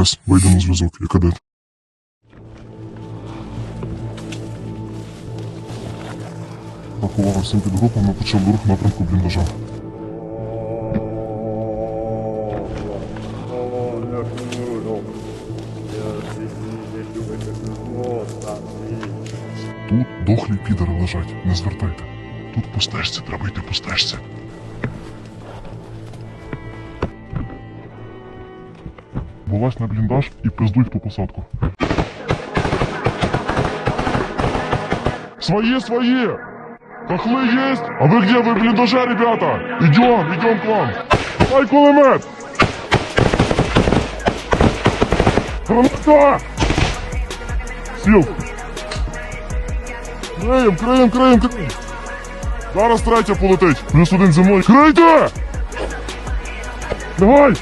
Гаразд, вийду на зв'язок, я кадет. Рахував всім підгрупам, ми почали рух напрямку бліндажа. Тут дохлі підари лежать, не звертайте. Тут по треба йти по. Вилазь на бліндаж і пиздуй в ту посадку. Свои, свои! Хохлы есть? А вы где? Вы в блиндаже, ребята? Идем, идем к вам. Давай кулемет! Граната! Сіл! Криєм, криєм, криєм, криєм! Зараз третя полетить. Плюс один зі мною. Крийте! Давай!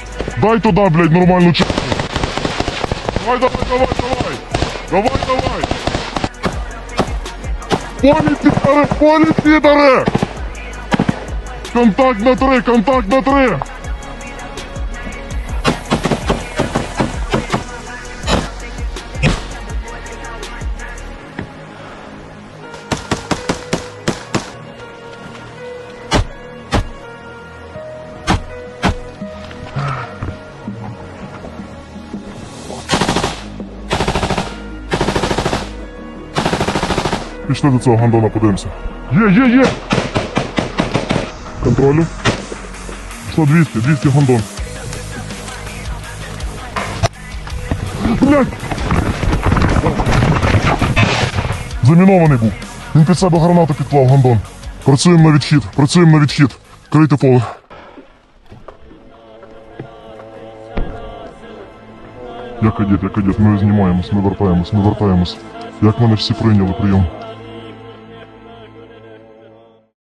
Дай туди, блядь, нормальну ч... Давай, давай, давай, давай! Давай, давай! Полі підари, полі підари! Контакт на три, контакт на три! Пішли до цього гандона, подивимося. Є, є, є! Контролю. Пішло 200, 200 гондон. Блядь! Замінований був. Він під себе гранату підклав гондон. Працюємо на відхід, працюємо на відхід. Крийте поле. Я кадет, я кадет, ми знімаємось, ми вертаємось, ми вертаємось. Як мене всі прийняли прийом?